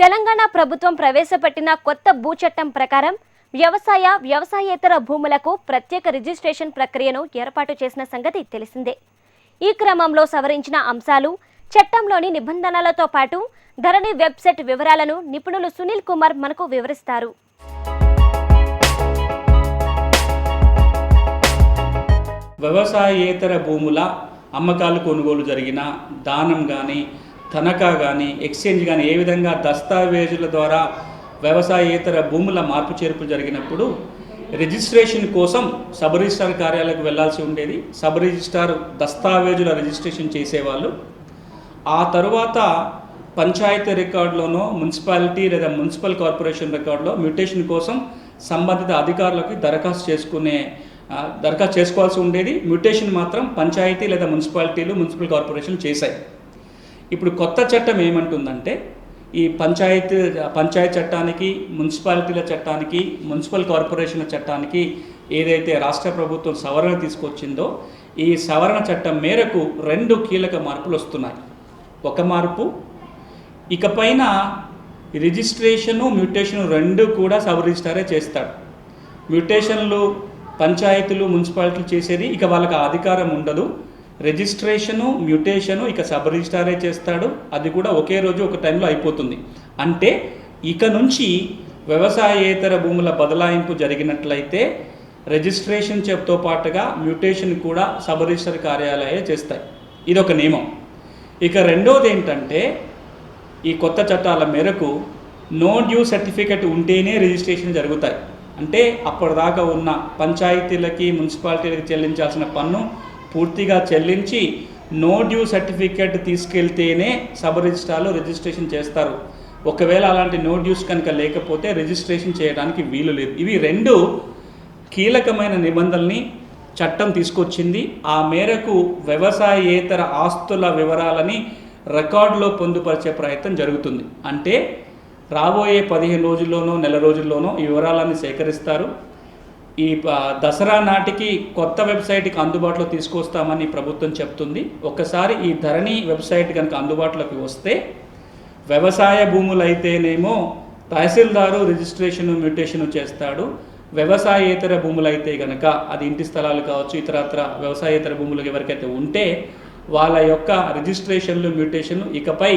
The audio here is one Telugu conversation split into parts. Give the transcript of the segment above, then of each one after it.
తెలంగాణ ప్రభుత్వం ప్రవేశపెట్టిన కొత్త భూ చట్టం ప్రకారం వ్యవసాయ వ్యవసాయేతర భూములకు ప్రత్యేక రిజిస్ట్రేషన్ ప్రక్రియను ఏర్పాటు చేసిన సంగతి తెలిసిందే. ఈ క్రమంలో సవరించిన అంశాలు చట్టంలోని నిబంధనలతో పాటు ధరణి వెబ్సైట్ వివరాలను నిపుణులు సునీల్ కుమార్ మనకు వివరిస్తారు. వ్యవసాయేతర భూముల అమ్మకాలు కొనుగోలు జరిగిన దానం కానీ తనఖా కానీ ఎక్స్చేంజ్ కానీ ఏ విధంగా దస్తావేజుల ద్వారా వ్యవసాయేతర భూముల మార్పు చేర్పు జరిగినప్పుడు రిజిస్ట్రేషన్ కోసం సబ్ రిజిస్ట్రార్ కార్యాలయకు వెళ్ళాల్సి ఉండేది. సబ్ రిజిస్ట్రార్ దస్తావేజుల రిజిస్ట్రేషన్ చేసేవాళ్ళు. ఆ తరువాత పంచాయతీ రికార్డులోనో మున్సిపాలిటీ లేదా మున్సిపల్ కార్పొరేషన్ రికార్డులో మ్యూటేషన్ కోసం సంబంధిత అధికారులకి దరఖాస్తు చేసుకునే దరఖాస్తు చేసుకోవాల్సి ఉండేది. మ్యూటేషన్ మాత్రం పంచాయతీ లేదా మున్సిపాలిటీలు మున్సిపల్ కార్పొరేషన్ చేశాయి. ఇప్పుడు కొత్త చట్టం ఏమంటుందంటే ఈ పంచాయతీ పంచాయత్ చట్టానికి మున్సిపాలిటీల చట్టానికి మున్సిపల్ కార్పొరేషన్ల చట్టానికి ఏదైతే రాష్ట్ర ప్రభుత్వం సవరణ తీసుకొచ్చిందో ఈ సవరణ చట్టం మేరకు రెండు కీలక మార్పులు వస్తున్నాయి. ఒక మార్పు ఇకపైన రిజిస్ట్రేషను మ్యూటేషన్ రెండు కూడా సబ్ రిజిస్టారే చేస్తాడు. మ్యూటేషన్లు పంచాయతీలు మున్సిపాలిటీలు చేసేది ఇక వాళ్ళకి అధికారం ఉండదు. రిజిస్ట్రేషను మ్యూటేషను ఇక సబ్ రిజిస్టారే చేస్తాడు. అది కూడా ఒకే రోజు ఒక టైంలో అయిపోతుంది. అంటే ఇక నుంచి వ్యవసాయేతర భూముల బదలాయింపు జరిగినట్లయితే రిజిస్ట్రేషన్ చెప్తో పాటుగా మ్యూటేషన్ కూడా సబ్ రిజిస్టర్ కార్యాలయాలే చేస్తాయి. ఇది ఒక నియమం. ఇక రెండోది ఏంటంటే ఈ కొత్త చట్టాల మేరకు నో డ్యూ సర్టిఫికెట్ ఉంటేనే రిజిస్ట్రేషన్ జరుగుతాయి. అంటే అప్పటిదాకా ఉన్న పంచాయతీలకి మున్సిపాలిటీలకి చెల్లించాల్సిన పన్ను పూర్తిగా చెల్లించి నో డ్యూ సర్టిఫికేట్ తీసుకెళ్తేనే సబ్ రిజిస్ట్రార్లో రిజిస్ట్రేషన్ చేస్తారు. ఒకవేళ అలాంటి నో డ్యూస్ కనుక లేకపోతే రిజిస్ట్రేషన్ చేయడానికి వీలు లేదు. ఇవి రెండు కీలకమైన నిబంధనల్ని చట్టం తీసుకొచ్చింది. ఆ మేరకు వ్యవసాయేతర ఆస్తుల వివరాలని రికార్డులో పొందుపరిచే ప్రయత్నం జరుగుతుంది. అంటే రాబోయే పదిహేను రోజుల్లోనో నెల రోజుల్లోనో ఈ వివరాలన్నీ సేకరిస్తారు. ఈ దసరా నాటికి కొత్త వెబ్సైట్కి అందుబాటులో తీసుకొస్తామని ప్రభుత్వం చెప్తుంది. ఒక్కసారి ఈ ధరణి వెబ్సైట్ కనుక అందుబాటులోకి వస్తే వ్యవసాయ భూములు అయితేనేమో తహసీల్దారు రిజిస్ట్రేషన్ మ్యూటేషన్ చేస్తాడు. వ్యవసాయేతర భూములు అయితే అది ఇంటి స్థలాలు కావచ్చు ఇతరత్ర వ్యవసాయేతర భూములు ఎవరికైతే ఉంటే వాళ్ళ యొక్క రిజిస్ట్రేషన్లు మ్యూటేషన్లు ఇకపై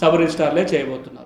సబ్ రిజిస్టార్లే చేయబోతున్నారు.